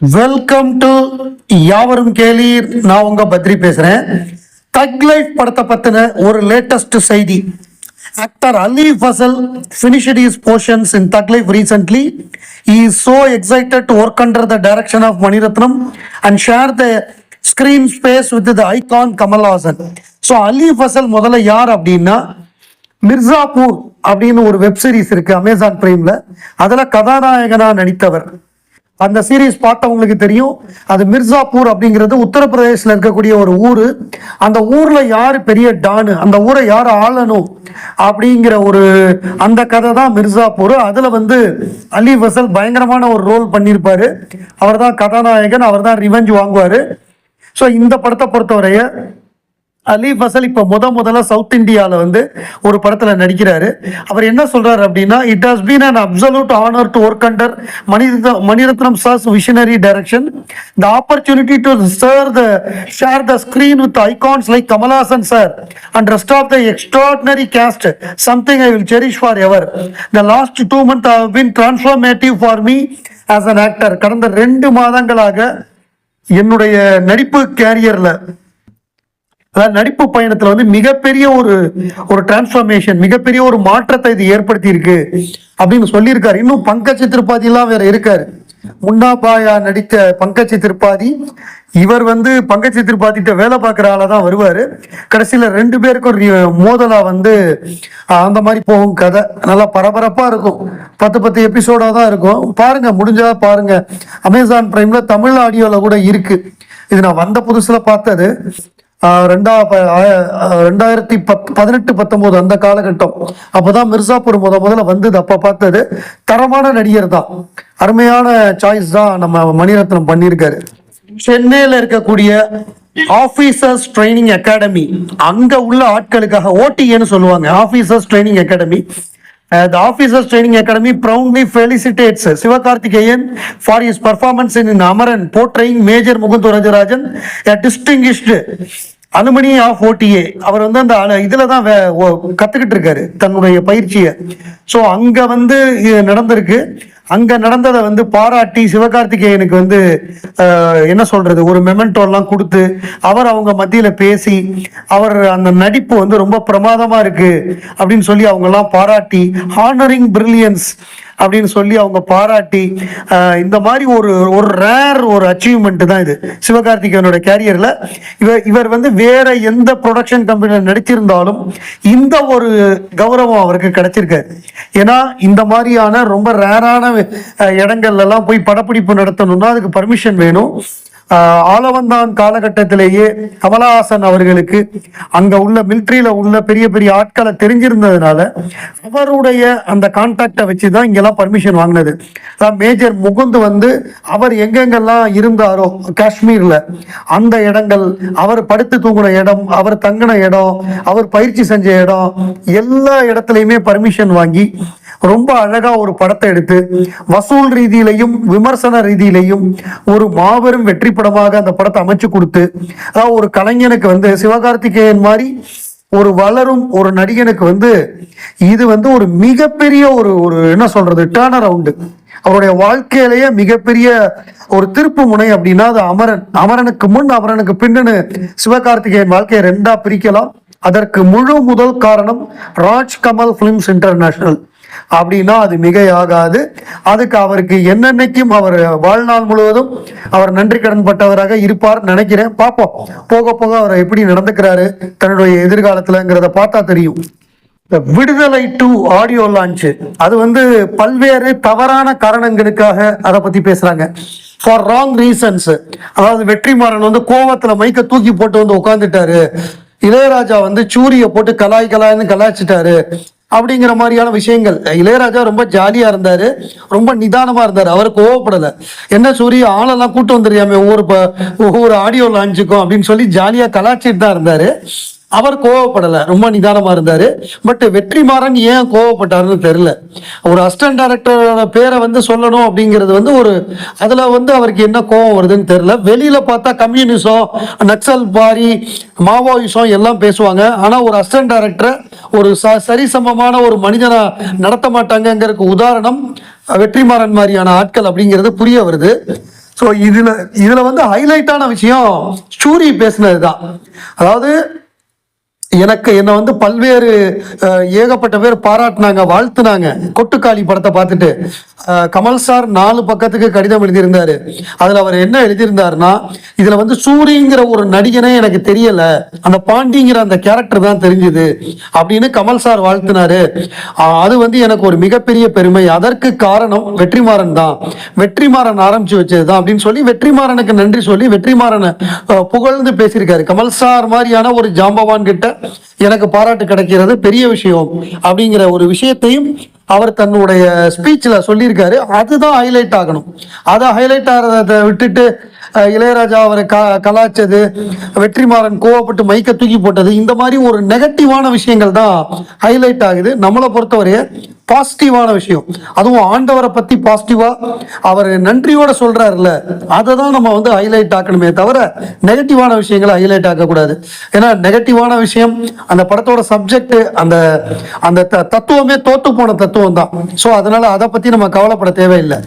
Welcome to யாவரும் கேளீர் நான் உங்க பத்ரி பேசுறேன் தக் லைஃப் படத்தை பத்தின ஒரு லேட்டஸ்ட் செய்தி actor Ali Fazal finished his portions in Thug Life recently I so excited to work under the direction of Mani Ratnam and share the screen space with the icon Kamal Haasan so Ali Fazal முதல்ல யார் அப்படின்னா மிர்சாபூர் அப்படின்னு ஒரு web series இருக்கு Amazon பிரைம்ல அதில் கதாநாயகனா நடித்தவர் அந்த series பார்த்தவங்களுக்கு தெரியும். அது மிர்சாப்பூர் அப்படிங்கிறது உத்தரப்பிரதேசில் இருக்கக்கூடிய ஒரு ஊர். அந்த ஊரில் யார் பெரிய டானு? அந்த ஊரை யார் ஆளணும்? அப்படிங்கிற ஒரு அந்த கதை தான் மிர்சாப்பூர். அதில் வந்து அலி ஃபசல் பயங்கரமான ஒரு ரோல் பண்ணியிருப்பார். அவர் தான் கதாநாயகன் அவர் தான் ரிவெஞ்ச் வாங்குவார். ஸோ இந்த படத்தை பொறுத்தவரைய அலி ஃபசல் இப்போ முத முதல்ல சவுத் இந்தியாவில் வந்து ஒரு படத்தில் நடிக்கிறாரு. அவர் என்ன சொல்கிறார் அப்படின்னா it has been an absolute honour to work under மணிரத்ன Mani Ratnam sir's visionary direction the opportunity to sir the share the screen with icons like Kamal Haasan sir and rest of the extraordinary cast something I will cherish forever the last two month have been transformative for me as an actor கடந்த ரெண்டு மாதங்களாக என்னுடைய நடிப்பு கேரியரில் அதாவது நடிப்பு பயணத்துல வந்து மிகப்பெரிய ஒரு ஒரு டிரான்ஸ்ஃபர்மேஷன் மிகப்பெரிய ஒரு மாற்றத்தை இது ஏற்படுத்தி இருக்கு அப்படின்னு சொல்லியிருக்காரு. இன்னும் பங்கஜ் திருப்பாதி எல்லாம் வேற இருக்காரு. முன்னா பாயா நடித்த பங்கஜ் திருப்பாதி இவர் வந்து பங்கஜ் திருப்பாதிட்ட வேலை பார்க்குற ஆளா தான் வருவாரு. கடைசியில ரெண்டு பேருக்கும் மோதலா வந்து அந்த மாதிரி போகும் கதை. நல்லா பரபரப்பா இருக்கும். பத்து பத்து எபிசோடா தான் இருக்கும். பாருங்க முடிஞ்சா பாருங்க. அமேசான் பிரைம்ல தமிழ் ஆடியோல கூட இருக்கு. இது நான் வந்த புதுசுல பார்த்தது. ரெண்டா ப- ரெண்டாயிரத்தி பத் பதினெட்டு பத்தொம்போது அந்த காலகட்டம். அப்போதான் மிர்சாப்பூர் முத முதல்ல வந்தது. அப்போ பார்த்தது தரமான நடிகர் தான். அருமையான சாய்ஸ் தான் நம்ம மணிரத்னம் பண்ணியிருக்காரு. சென்னையில் இருக்கக்கூடிய ஆஃபீஸர்ஸ் ட்ரைனிங் அகாடமி அங்க உள்ள ஆட்களுக்காக ஓடிஏன்னு சொல்லுவாங்க. Officers training academy the Officers Training Academy proudly felicitates Sivakarthikeyan for his performance in Amaran portraying Major Mukundu Rajarajan, a distinguished alumni of OTA அவர் வந்து அந்த அல- இதுல தான் வே- ஓ- கத்துக்கிட்டு இருக்காரு தன்னுடைய பயிற்சியை ஸோ அங்க வந்து இது நடந்திருக்கு அங்க நடந்ததை வந்து பாராட்டி சிவகார்த்திகேயனுக்கு வந்து என்ன சொல்றது ஒரு மெமெண்டோலாம் கொடுத்து அவர் அவங்க மத்தியில பேசி அவர் அந்த நடிப்பு வந்து ரொம்ப பிரமாதமா இருக்கு அப்படின்னு சொல்லி அவங்க எல்லாம் பாராட்டி ஹானரிங் பிரில்லியன்ஸ் அப்படின்னு சொல்லி அவங்க பாராட்டி இந்த மாதிரி ஒரு ஒரு ரேர் ஒரு அச்சீவ்மெண்ட் தான் இது. சிவகார்த்திகேயனோட கேரியரில் இவர் இவர் வந்து வேற எந்த ப்ரொடக்ஷன் கம்பெனியில் நடிச்சிருந்தாலும் இந்த ஒரு கௌரவம் அவருக்கு கிடைச்சிருக்காரு. ஏன்னா இந்த மாதிரியான ரொம்ப ரேரான இடங்கள்லாம் எல்லாம் போய் படப்பிடிப்பு நடத்தணும்னா அதுக்கு பர்மிஷன் வேணும். ஆலவந்தான் காலகட்டத்திலேயே கமலஹாசன் அவர்களுக்கு அங்க உள்ள மிலிட்ரியில உள்ள பெரிய பெரிய ஆட்களை தெரிஞ்சிருந்ததுனால அவருடைய அந்த கான்டாக்டை வச்சு தான் இங்கெல்லாம் பர்மிஷன் வாங்கினது. அதான் மேஜர் முகுந்து வந்து அவர் எங்கெங்கெல்லாம் இருந்தாரோ காஷ்மீர்ல அந்த இடங்கள் அவர் படுத்து தூங்கின இடம் அவர் தங்கின இடம் அவர் பயிற்சி செஞ்ச இடம் எல்லா இடத்துலையுமே பர்மிஷன் வாங்கி ரொம்ப அழகா ஒரு படத்தை எடுத்து வசூல் ரீதியிலையும் விமர்சன ரீதியிலையும் ஒரு மாபெரும் வெற்றி படமாக அந்த படத்தை அமைச்சு கொடுத்து அதாவது ஒரு கலைஞனுக்கு வந்து சிவகார்த்திகேயன் மாதிரி ஒரு வளரும் ஒரு நடிகனுக்கு வந்து இது வந்து ஒரு மிகப்பெரிய ஒரு ஒரு என்ன சொல்றது டேர்ன் அரவுண்டு அவருடைய வாழ்க்கையிலேயே மிகப்பெரிய ஒரு திருப்பு முனை அப்படின்னா அது அமரன். அமரனுக்கு முன் அமரனுக்கு பின்னனு சிவகார்த்திகேயன் வாழ்க்கையை ரெண்டா பிரிக்கலாம். அதற்கு முழு முதல் காரணம் ராஜ்கமல் பிலிம்ஸ் இன்டர்நேஷனல். அப்படின்னா அது மிகையாகாது. அதுக்கு அவருக்கு என்னென்னைக்கும் அவர் வாழ்நாள் முழுவதும் அவர் நன்றி கடன் பட்டவராக இருப்பார் நினைக்கிறேன். பார்ப்போம். போக போக அவர் எப்படி நடந்துக்கிறாரு? தன்னுடைய எதிர்காலத்துலங்கிறத பார்த்தா தெரியும். விடுதலை டூ ஆடியோ லான்ச்சு. அது வந்து பல்வேறு தவறான காரணங்களுக்காக அதை பத்தி பேசுறாங்க. ஃபார் ராங் ரீசன்ஸ் அதாவது வெற்றிமாறன் வந்து கோவத்துல மைக்க தூக்கி போட்டு வந்து உட்காந்துட்டாரு இளையராஜா வந்து சூரிய போட்டு கலாய் கலாய்னு கலாய்ச்சிட்டாரு. அப்படிங்கிற மாதிரியான விஷயங்கள். இளையராஜா ரொம்ப ஜாலியா இருந்தாரு. ரொம்ப நிதானமா இருந்தாரு. அவர் கோவப்படல. என்ன சூரிய ஆளெல்லாம் கூட்டு வந்துருயாமே ஒவ்வொரு இப்போ ஒவ்வொரு ஆடியோ லான்ச்சுக்கும் அப்படின்னு சொல்லி ஜாலியா கலாச்சிட்டு தான் இருந்தாரு. அவர் கோவப்படலை ரொம்ப நிதானமாக இருந்தார். பட் வெற்றிமாறன் ஏன் கோவப்பட்டாருன்னு தெரில ஒரு அசிஸ்டன்ட் டைரக்டரோட பேரை வந்து சொல்லணும் அப்படிங்கிறது வந்து ஒரு அதில் வந்து அவருக்கு என்ன கோவம் வருதுன்னு தெரில வெளியில் பார்த்தா கம்யூனிசம் நக்சல் பாரி மாவோயிசம் எல்லாம் பேசுவாங்க. ஆனால் ஒரு அசிஸ்டன்ட் டைரக்டரை ஒரு ச சரிசமமான ஒரு மனிதனை நடத்த மாட்டாங்கங்கிறதுக்கு உதாரணம் வெற்றிமாறன் மாதிரியான ஆட்கள் அப்படிங்கிறது புரிய வருது. ஸோ இதில் இதில் வந்து ஹைலைட்டான விஷயம் சூரி பேசினது தான் அதாவது எனக்கு என்னை வந்து பல்வேறு ஏகப்பட்ட பேர் பாராட்டினாங்க வாழ்த்துனாங்க. கொட்டுக்காளி படத்தை பார்த்துட்டு கமல் சார் நாலு பக்கத்துக்கு கடிதம் எழுதியிருந்தாரு. அதில் அவர் என்ன எழுதியிருந்தாருன்னா இதில் வந்து சூரிங்கிற ஒரு நடிகனே எனக்கு தெரியலை. அந்த பாண்டிங்கிற அந்த கேரக்டர் தான் தெரிஞ்சுது அப்படின்னு கமல் சார் வாழ்த்தினாரு. அது வந்து எனக்கு ஒரு மிகப்பெரிய பெருமை. அதற்கு காரணம் வெற்றிமாறன் தான். வெற்றிமாறன் ஆரம்பிச்சு வச்சது தான் அப்படின்னு சொல்லி வெற்றிமாறனுக்கு நன்றி சொல்லி வெற்றிமாறனை புகழ்ந்து பேசியிருக்காரு. கமல் சார் மாதிரியான ஒரு ஜாம்பவான் கிட்ட எனக்கு பாராட்டு கிடைக்கிறது பெரிய விஷயம் அப்படிங்கிற ஒரு விஷயத்தையும் அவர் தன்னுடைய ஸ்பீச்சில் சொல்லியிருக்காரு. அதுதான் ஹைலைட் ஆகணும். அதை ஹைலைட் ஆகிறத விட்டுட்டு இளையராஜா அவரை க கலாச்சது வெற்றிமாறன் கோவப்பட்டு மைக்க தூக்கி போட்டது இந்த மாதிரி ஒரு நெகட்டிவான விஷயங்கள் தான் ஹைலைட் ஆகுது. நம்மளை பொறுத்தவரைய பாசிட்டிவான விஷயம். அதுவும் ஆண்டவரை பத்தி பாசிட்டிவாக அவர் நன்றியோட சொல்றாருல்ல. அதை தான் நம்ம வந்து ஹைலைட் ஆக்கணுமே தவிர நெகட்டிவான விஷயங்களை ஹைலைட் ஆக்கக்கூடாது. ஏன்னா நெகட்டிவான விஷயம் அந்த படத்தோட சப்ஜெக்ட் அந்த அந்த த- தத்துவமே தோத்து போன தத்துவம் தான் ஸோ அதனால அதை பத்தி நம்ம கவலைப்பட தேவையில்லை.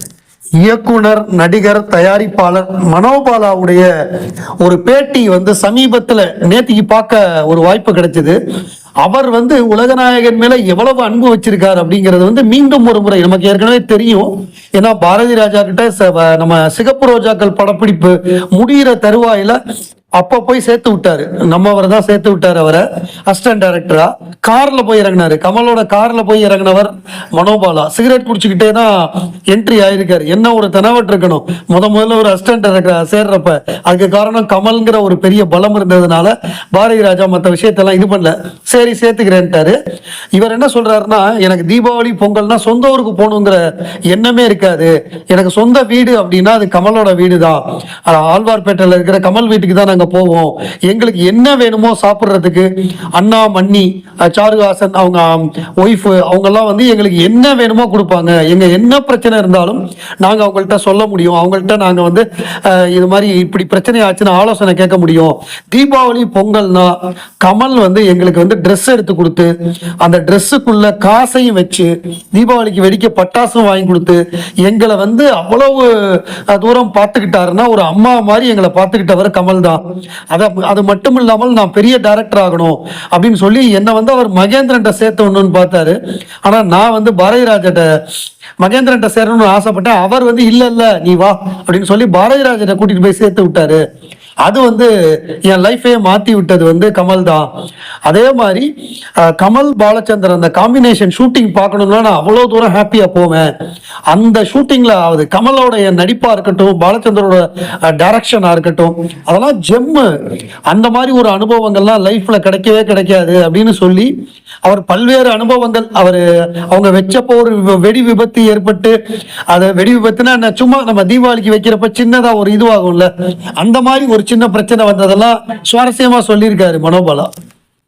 இயக்குனர் நடிகர் தயாரிப்பாளர் மனோபாலாவுடைய ஒரு பேட்டி வந்து சமீபத்துல நேத்திக்கு பார்க்க ஒரு வாய்ப்பு கிடைச்சது. அவர் வந்து உலகநாயகன் மேல எவ்வளவு அன்பு வச்சிருக்காரு அப்படிங்கிறது வந்து மீண்டும் ஒரு முறை நமக்கு ஏற்கனவே தெரியும். ஏன்னா பாரதி ராஜா கிட்ட ச- வ- நம்ம சிகப்பு ரோஜாக்கள் படப்பிடிப்பு முடிகிற தருவாயில அப்போ போய் சேர்த்து விட்டாரு. நம்ம அவரை தான் சேர்த்து விட்டாரு அவரை. அசிஸ்டன்ட் டைரக்டரா கார்ல போய் இறங்கினாரு. கமலோட கார்ல போய் இறங்கினவர் மனோபாலா. சிகரெட் குடிச்சுக்கிட்டே தான் என்ட்ரி ஆயிருக்காரு. என்ன ஒரு தெனவட்டு இருக்கணும். முத முதல்ல ஒரு அசிஸ்டன்ட் டைரக்டர் சேர்றப்ப அதுக்கு காரணம் கமல்ங்கிற ஒரு பெரிய பலம் இருந்ததுனால பாரதி ராஜா மற்ற விஷயத்தெல்லாம் இது பண்ணல. சரி சேர்த்துக்கிறேன்ட்டாரு. இவர் என்ன சொல்றாருன்னா எனக்கு தீபாவளி பொங்கல்னா சொந்த ஊருக்கு போகணுங்கிற எண்ணமே இருக்காது. எனக்கு சொந்த வீடு அப்படின்னா அது கமலோட வீடு தான் ஆழ்வார்பேட்டையில் இருக்கிற கமல் வீட்டுக்கு தான் நாங்கள் போவோம். எங்களுக்கு என்ன வேணுமோ சாப்பிட்றதுக்கு அண்ணா மன்னி சாருஹாசன் அவங்க ஒய்ஃபு அவங்கெல்லாம் வந்து எங்களுக்கு என்ன வேணுமோ கொடுப்பாங்க. எங்கள் என்ன பிரச்சனை இருந்தாலும் நாங்கள் அவங்கள்ட்ட சொல்ல முடியும். அவங்கள்ட்ட நாங்கள் வந்து இது மாதிரி இப்படி பிரச்சனை ஆச்சுன்னு ஆலோசனை கேட்க முடியும். தீபாவளி பொங்கல்னா கமல் வந்து எங்களுக்கு வந்து ட்ரெஸ் எடுத்து கொடுத்து அந்த ட்ரெஸ்ஸுக்குள்ள காசையும் வச்சு தீபாவளிக்கு வெடிக்க பட்டாசும் வாங்கி கொடுத்து எங்களை வந்து அவ்வளவு தூரம் பார்த்துக்கிட்டாருன்னா ஒரு அம்மா மாதிரி எங்களை பார்த்துக்கிட்டவர் கமல் தான் அதை அது மட்டும் இல்லாமல் நான் பெரிய டைரக்டர் ஆகணும் அப்படின்னு சொல்லி என்னை வந்து அவர் மகேந்திரன்ட்ட சேர்த்தணும்னு பார்த்தாரு. ஆனா நான் வந்து பாரதிராஜட்ட மகேந்திரன்ட்ட சேரணும்னு ஆசைப்பட்டேன். அவர் வந்து இல்ல இல்ல நீ வா அப்படின்னு சொல்லி பாரதி கூட்டிகிட்டு கூட்டிட்டு போய் சேர்த்து விட்டாரு. அது வந்து என் லைஃபே மாற்றி விட்டது வந்து கமல் தான். அதே மாதிரி கமல் பாலச்சந்தர் அந்த காம்பினேஷன் ஷூட்டிங் பார்க்கணும்னா நான் அவ்வளோ தூரம் ஹாப்பியாக போவேன். அந்த ஷூட்டிங்கில் ஆகுது கமலோட என் நடிப்பாக இருக்கட்டும் பாலச்சந்தரோட டைரக்ஷனாக இருக்கட்டும் அதெல்லாம் ஜெம்மு அந்த மாதிரி ஒரு அனுபவங்கள்லாம் லைஃப்பில் கிடைக்கவே கிடைக்காது அப்படின்னு சொல்லி அவர் பல்வேறு அனுபவங்கள் அவர் அவங்க வச்சப்போ ஒரு வெடி விபத்து ஏற்பட்டு அதை வெடி விபத்துனா என்ன, சும்மா நம்ம தீபாவளிக்கு வைக்கிறப்ப சின்னதாக ஒரு இதுவாகும்ல அந்த மாதிரி ஒரு சின்ன பிரச்சனை வந்ததெல்லாம் சுவாரஸ்யமா சொல்லியிருக்காரு மனோபாலா.